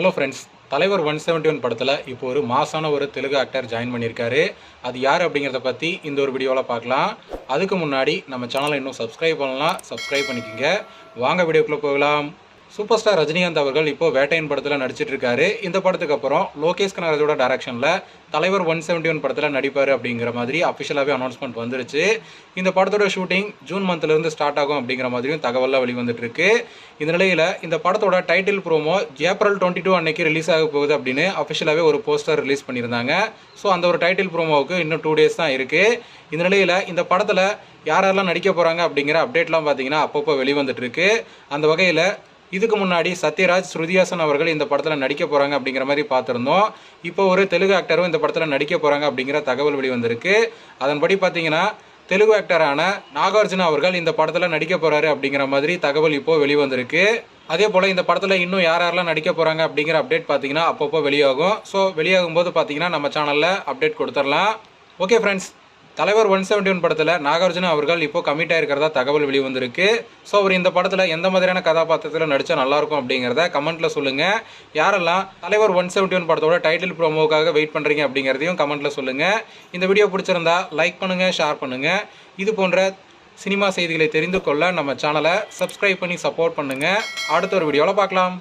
Hello friends தலைவர் one seventy one படத்தில் இப்போ ஒரு மாசான ஒரு தெலுங்கு ஆக்டர் ஜாயின் பண்ணியிருக்காரு. அது யார் அப்படிங்கிறத பற்றி இந்த ஒரு வீடியோவில் பார்க்கலாம். அதுக்கு முன்னாடி நம்ம சேனலை இன்னும் சப்ஸ்கிரைப் பண்ணலாம் சப்ஸ்கிரைப் பண்ணிக்கோங்க. வாங்க வீடியோக்குள்ளே போகலாம். சூப்பர் ஸ்டார் ரஜினிகாந்த் அவர்கள் இப்போ வேட்டையன் படத்தில் நடிச்சிட்டு இருக்காரு. இந்த படத்துக்கு அப்புறம் லோகேஷ் கனகராஜோட டேரக்ஷனில் தலைவர் ஒன் செவன்ட்டி ஒன் படத்தில் நடிப்பார் அப்படிங்கிற மாதிரி அஃபிஷியலாகவே அனௌன்ஸ்மெண்ட் வந்துருச்சு. இந்த படத்தோட ஷூட்டிங் ஜூன் மந்த்லேருந்து ஸ்டார்ட் ஆகும் அப்படிங்கிற மாதிரியும் தகவலாக வெளிவந்துட்டு இருக்கு. இந்த நிலையில் இந்த படத்தோட title promo April twenty two அன்னைக்கு ரிலீஸ் ஆக போகுது அப்படின்னு அஃபிஷியலாகவே ஒரு போஸ்டர் ரிலீஸ் பண்ணியிருந்தாங்க. ஸோ அந்த ஒரு டைட்டில் ப்ரோமோவுக்கு இன்னும் டூ டேஸ் தான் இருக்குது இந்த நிலையில் இந்த படத்தில் யாரெல்லாம் நடிக்க போகிறாங்க அப்படிங்கிற அப்டேட்லாம் பார்த்தீங்கன்னா அப்பப்போ வெளிவந்துட்டு இருக்கு. அந்த வகையில் இதுக்கு முன்னாடி சத்யராஜ் ஸ்ருதிஹாசன் அவர்கள் இந்த படத்தில் நடிக்க போகிறாங்க அப்படிங்கிற மாதிரி பார்த்துருந்தோம். இப்போ ஒரு தெலுங்கு ஆக்டரும் இந்த படத்தில் நடிக்க போகிறாங்க அப்படிங்கிற தகவல் வெளிவந்திருக்கு. அதன்படி பார்த்தீங்கன்னா தெலுங்கு ஆக்டரான நாகார்ஜுனா அவர்கள் இந்த படத்தில் நடிக்க போகிறாரு அப்படிங்கிற மாதிரி தகவல் இப்போ வெளிவந்திருக்கு. அதே போல் இந்த படத்தில் இன்னும் யார் யாரெல்லாம் நடிக்க போகிறாங்க அப்படிங்கிற அப்டேட் பார்த்தீங்கன்னா அப்பப்போ வெளியாகும். ஸோ வெளியாகும் போது பார்த்தீங்கன்னா நம்ம சேனலில் அப்டேட் கொடுத்துடலாம். ஓகே ஃப்ரெண்ட்ஸ் தலைவர் ஒன் செவன்டி ஒன் படத்தில் நாகார்ஜுனா அவர்கள் இப்போ கமிட் ஆயிருக்கிறதா தகவல் வெளிவந்திருக்கு. ஸோ அவர் இந்த படத்தில் எந்த மாதிரியான கதாபாத்திரத்தில் நடித்தா நல்லாயிருக்கும் அப்படிங்கிறத கமெண்ட்டில் சொல்லுங்கள் யாரெல்லாம் தலைவர் ஒன் செவன்டி ஒன் படத்தோட டைட்டில் ப்ரோமோக்காக வெயிட் பண்ணுறீங்க அப்படிங்கிறதையும் கமெண்ட்டில் சொல்லுங்கள் இந்த வீடியோ பிடிச்சிருந்தா லைக் பண்ணுங்கள் ஷேர் பண்ணுங்கள் இது போன்ற சினிமா செய்திகளை தெரிந்து கொள்ள நம்ம சேனலை சப்ஸ்கிரைப் பண்ணி சப்போர்ட் பண்ணுங்கள் அடுத்த ஒரு வீடியோவில் பார்க்கலாம்.